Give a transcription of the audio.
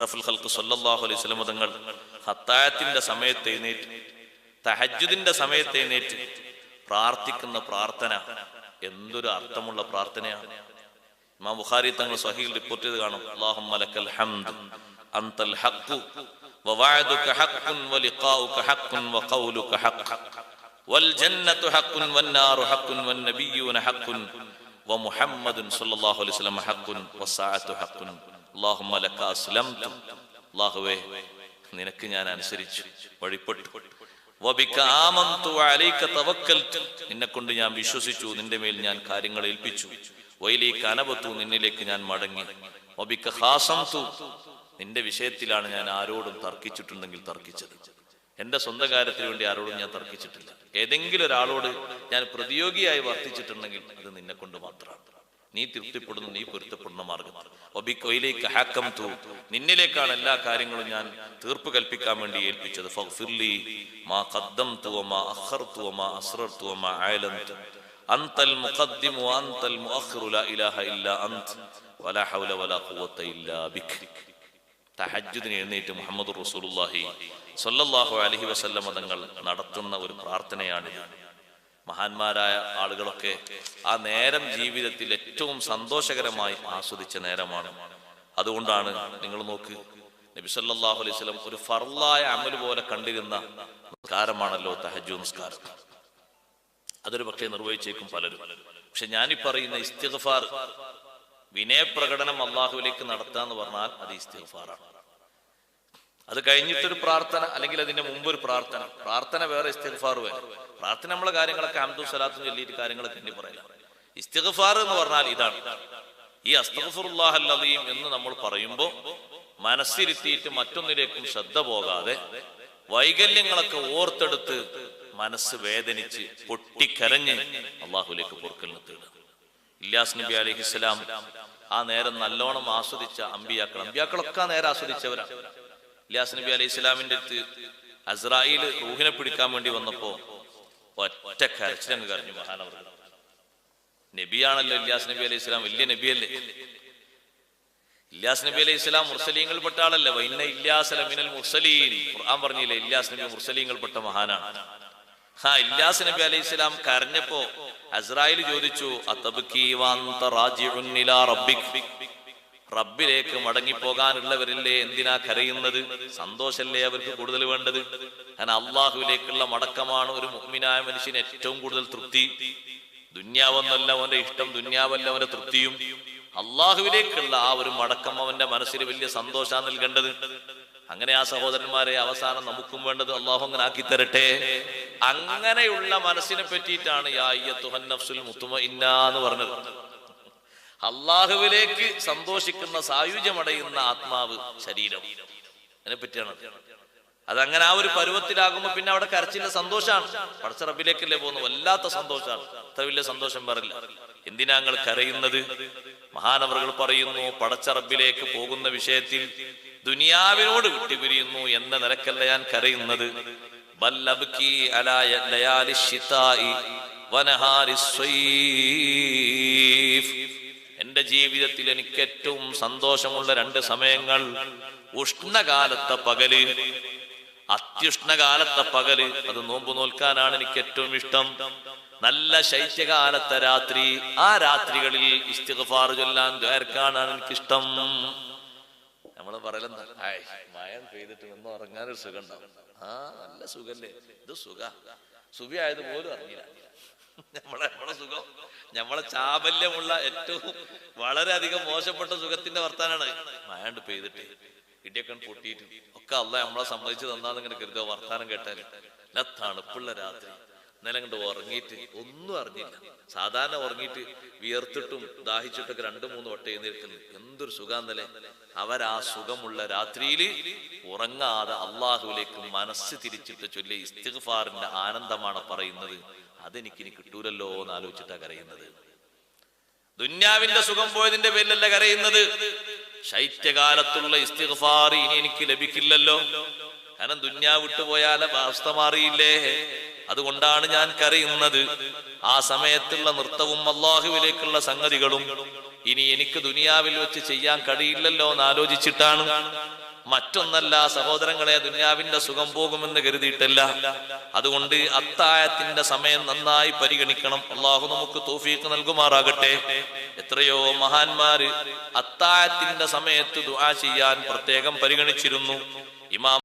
റഫുൽ ഖൽക്ക് സല്ലല്ലാഹു അലൈഹി വസല്ലം തങ്ങൾ ഹത്തായത്തിന്റെ സമയത്ത് എഴുന്നേറ്റ് തഹജ്ജുദിന്റെ സമയത്ത് എഴുന്നേറ്റ് പ്രാർത്ഥിക്കുന്ന പ്രാർത്ഥന എന്തൊരു അർത്ഥമുള്ള പ്രാർത്ഥനയാണ് ഇമാം ബുഖാരി തങ്ങൾ സ്വഹീൽ റിപ്പോർട്ട് ചെയ്ത് കാണും അല്ലാഹുമ്മ ലക്കൽ ഹംദ് അൻതൽ ഹഖ് വവഅദുക ഹഖ് വലിഖാഉക ഹഖ് വഖൗലുക ഹഖ് والجنة حق والنار حق والنبيون حق ومحمد صلى الله عليه وسلم حق والساعة حق അസ്ലംതു. അള്ളാഹുവേ നിനക്ക് ഞാൻ അനുസരിച്ചു വഴിപ്പെട്ടു. നിന്നെ കൊണ്ട് ഞാൻ വിശ്വസിച്ചു നിന്റെ മേൽ ഞാൻ കാര്യങ്ങൾ ഏൽപ്പിച്ചു. വൈലേക്ക് അനബത്തു നിന്നിലേക്ക് ഞാൻ മടങ്ങി. ഒബിക്ക ഹാസംതു നിന്റെ വിഷയത്തിലാണ് ഞാൻ ആരോടും തർക്കിച്ചിട്ടുണ്ടെങ്കിൽ തർക്കിച്ചത്. എന്റെ സ്വന്തം കാര്യത്തിന് വേണ്ടി ആരോടും ഞാൻ തർക്കിച്ചിട്ടില്ല. ഏതെങ്കിലും ഒരാളോട് ഞാൻ പ്രതിയോഗിയായി വർത്തിച്ചിട്ടുണ്ടെങ്കിൽ അത് നിന്നെ കൊണ്ട് മാത്രമാണ്. നീ തൃപ്തിപ്പെടുന്ന നീ പൊരുത്തപ്പെടുന്ന മാർഗം. ഹാക്കം തൂ നിന്നിലേക്കാണ് എല്ലാ കാര്യങ്ങളും ഞാൻ തീർപ്പ് കൽപ്പിക്കാൻ വേണ്ടി ഏൽപ്പിച്ചത്. മാ ലാ ഇലാഹ വലാ ഹൗല വലാ ഖുവത എഴുന്നേറ്റ് മുഹമ്മദ് റസൂലുള്ളാഹി സ്വല്ലല്ലാഹു അലൈഹി വസല്ലം തങ്ങൾ നടത്തുന്ന ഒരു പ്രാർത്ഥനയാണിത്. മഹാന്മാരായ ആളുകളൊക്കെ ആ നേരം ജീവിതത്തിൽ ഏറ്റവും സന്തോഷകരമായി ആസ്വദിച്ച നേരമാണ്. അതുകൊണ്ടാണ് നിങ്ങൾ നോക്ക് നബി സല്ലല്ലാഹു അലൈഹി വസല്ലം ഒരു ഫർലായ അമൽ പോലെ കണ്ടിരുന്ന നിസ്കാരമാണല്ലോ തഹജു നിസ്കാരം. അതൊരു പക്ഷേ നിർവഹിച്ചേക്കും പലരും. പക്ഷെ ഞാനീ പറയുന്ന ഇസ്തിഗ്ഫാർ വിനയപ്രകടനം അള്ളാഹുവിലേക്ക് നടത്താന്ന് പറഞ്ഞാൽ അത് ഇസ്തിഗ്ഫാറാണ്. അത് കഴിഞ്ഞിട്ടൊരു പ്രാർത്ഥന അല്ലെങ്കിൽ അതിന്റെ മുമ്പ് ഒരു പ്രാർത്ഥന. പ്രാർത്ഥന വേറെ ഇസ്തിഗ്ഫാർ വേറെ. പ്രാർത്ഥന നമ്മളെ കാര്യങ്ങളൊക്കെ അബ്ദുൽ സലാത്തും ചൊല്ലിയിട്ട് കാര്യങ്ങളൊക്കെ എന്നെ പറയില്ല ഇസ്തിഗ്ഫാർ എന്ന് പറഞ്ഞാൽ ഇതാണ്. ഈ അസ്തഫുറുല്ലാഹല്ലതയും എന്ന് നമ്മൾ പറയുമ്പോൾ മനസ്സിരുത്തിയിട്ട് മറ്റൊന്നിലേക്കും ശ്രദ്ധ പോകാതെ വൈകല്യങ്ങളൊക്കെ ഓർത്തെടുത്ത് മനസ്സ് വേദനിച്ച് പൊട്ടിക്കരഞ്ഞ് അള്ളാഹുലേക്ക് പൊറുക്കലിന് തേടുക ഇല്ലാസ് നബി അലഹിസ്സലാം ആ നേരം നല്ലോണം ആസ്വദിച്ച അമ്പിയാക്കൾ. അമ്പിയാക്കളൊക്കെ ആ നേരം ആസ്വദിച്ചവരാണ് ഇല്ലാസ് നബി അലൈഹി ഇസ്ലാമിന്റെ അടുത്ത് അസ്രായിൽ റൂഹിനെ പിടിക്കാൻ വേണ്ടി വന്നപ്പോ ഒറ്റ കരച്ചിലങ്ങ് കരഞ്ഞു മഹാനവർ. നബിയാണല്ലോ ഇല്ലാസ് നബി അലൈഹി ഇസ്ലാം വലിയ നബിയല്ലേ? ഇല്ലാസ് നബി അലൈഹി ഇസ്ലാം മുർസലീങ്ങളിൽപ്പെട്ട ആളല്ലേ? വൈന്ന ഇല്ലാസ് മിനൽ മുർസലീൻ. ഖുർആൻ പറഞ്ഞില്ലേ ഇല്ലാസ് നബി മുർസലീങ്ങളിൽപ്പെട്ട മഹാനാണ്. ഹാ ഇല്ലാസ് നബി അലൈഹി ഇസ്ലാം കരഞ്ഞപ്പോ അസ്രായിൽ ചോദിച്ചു റബ്ബിലേക്ക് മടങ്ങിപ്പോകാനുള്ളവരില്ലേ? എന്തിനാ കരയുന്നത്? സന്തോഷല്ലേ അവർക്ക് കൂടുതൽ വേണ്ടത്? കാരണം അള്ളാഹുവിലേക്കുള്ള മടക്കമാണ് ഒരു മുഗ്മിനായ മനുഷ്യന് ഏറ്റവും കൂടുതൽ തൃപ്തി. ദുന്യാവെന്നല്ല അവന്റെ ഇഷ്ടം ദുന്യാവല്ല അവന്റെ തൃപ്തിയും. അള്ളാഹുവിലേക്കുള്ള ആ ഒരു മടക്കം അവന്റെ മനസ്സിന് വലിയ സന്തോഷം നൽകേണ്ടത്. അങ്ങനെ ആ സഹോദരന്മാരെ അവസാനം നമുക്കും വേണ്ടത് അള്ളാഹു അങ്ങനെ ആക്കി തരട്ടെ. അങ്ങനെയുള്ള മനസ്സിനെ പറ്റിയിട്ടാണ് യാ അയ്യത്തുഹൻ നഫ്സുൽ മുത്തുമ എന്ന് പറഞ്ഞത്. അള്ളാഹുവിലേക്ക് സന്തോഷിക്കുന്ന സായുജ്യമടയുന്ന ആത്മാവ് ശരീരം. അതിനെ പറ്റിയാണ് അതങ്ങനെ ആ ഒരു പരുവത്തിലാകുമ്പോ പിന്നെ അവിടെ കരച്ചില്ല സന്തോഷമാണ് പടച്ച റബിലേക്കല്ലേ പോകുന്നു വല്ലാത്ത സന്തോഷമാണ് അത്ര വലിയ സന്തോഷം പറയില്ല. എന്തിനാ ഞങ്ങൾ കരയുന്നത്? മഹാനവറുകൾ പറയുന്നു പടച്ച റബ്ബിലേക്ക് പോകുന്ന വിഷയത്തിൽ ദുനിയാവിനോട് വിട്ടുപിരിയുന്നു എന്ന നിലക്കല്ല ഞാൻ കരയുന്നത്. ബൽ അലായ അലാ ലയാലി ശിതായി വനഹാരി സ്വൈഫ് എന്റെ ജീവിതത്തിൽ എനിക്ക് ഏറ്റവും സന്തോഷമുള്ള രണ്ട് സമയങ്ങൾ. ഉഷ്ണകാലത്തെ പകൽ. അത്യുഷ്ണകാലത്തെ പകൽ. അത് നോമ്പ് നോൽക്കാനാണ് എനിക്ക് ഏറ്റവും ഇഷ്ടം. നല്ല ശൈത്യകാലത്തെ രാത്രി. ആ രാത്രികളിൽ ഇസ്തിഗ്ഫാർ ചൊല്ലാൻ ദ്വാരക്കാനാണ് എനിക്കിഷ്ടം. നമ്മൾ പറയലെന്താ? മഴ പെയ്തിട്ട് ഒന്ന് ഉറങ്ങാനൊരു സുഖം ഉണ്ടാവും ആ നല്ല സുഖല്ലേ? ഇത് സുഖ. സുഖിയായത് പോലും അറിഞ്ഞില്ല. നമ്മളെ നമ്മളെ നമ്മളെ ചാബല്യമുള്ള ഏറ്റവും വളരെയധികം മോശപ്പെട്ട സുഖത്തിന്റെ വർത്താനാണ്. മായാണ്ട് പെയ്തിട്ട് ഇടിയൊക്കെ പൊട്ടിയിട്ട് ഒക്കെ അല്ല നമ്മളെ സമ്മതിച്ച് തന്നാന്ന് ഇങ്ങനെ കരുതുക വർത്താനം കേട്ടാൽ നല്ല തണുപ്പുള്ള രാത്രി. ഇന്നലെ കണ്ട് ഉറങ്ങിയിട്ട് ഒന്നും അറിഞ്ഞില്ല. സാധാരണ ഉറങ്ങിയിട്ട് വിയർത്തിട്ടും ദാഹിച്ചിട്ടൊക്കെ രണ്ടു മൂന്ന് വട്ടം എഴുന്നേൽക്കുന്നു. എന്തൊരു സുഖാന്നല്ലേ അവരാ സുഖമുള്ള രാത്രിയിൽ ഉറങ്ങാതെ അള്ളാഹുവിലേക്ക് മനസ്സ് തിരിച്ചിട്ട് ചൊല്ലി ഇസ്തിഗ്ഫാറിന്റെ ആനന്ദമാണ് പറയുന്നത്. അതെനിക്കിനി കിട്ടൂലല്ലോ എന്ന് ആലോചിച്ചിട്ടാ കരയുന്നത്. ദുന്യാവിന്റെ സുഖം പോയതിന്റെ പേരിലല്ല കരയുന്നത്. ശൈത്യകാലത്തുള്ള ഇസ്തിഗ്ഫാർ ഇനി എനിക്ക് ലഭിക്കില്ലല്ലോ. കാരണം ദുന്യാ വിട്ടുപോയാൽ അവസ്ഥ മാറിയില്ലേ? അതുകൊണ്ടാണ് ഞാൻ കരയുന്നത്. ആ സമയത്തുള്ള നൃത്തവും അള്ളാഹുവിലേക്കുള്ള സംഗതികളും ഇനി എനിക്ക് ദുനിയാവിൽ വെച്ച് ചെയ്യാൻ കഴിയില്ലല്ലോ എന്ന് ആലോചിച്ചിട്ടാണ് മറ്റൊന്നല്ല സഹോദരങ്ങളെ ദുനിയാവിന്റെ സുഖം പോകുമെന്ന് കരുതിയിട്ടല്ല. അതുകൊണ്ട് അത്തായത്തിന്റെ സമയം നന്നായി പരിഗണിക്കണം. അള്ളാഹു നമുക്ക് തോഫീക്ക് നൽകുമാറാകട്ടെ. എത്രയോ മഹാന്മാര് അത്തായത്തിന്റെ സമയത്ത് ദുആ ചെയ്യാൻ പ്രത്യേകം പരിഗണിച്ചിരുന്നു. ഇമാം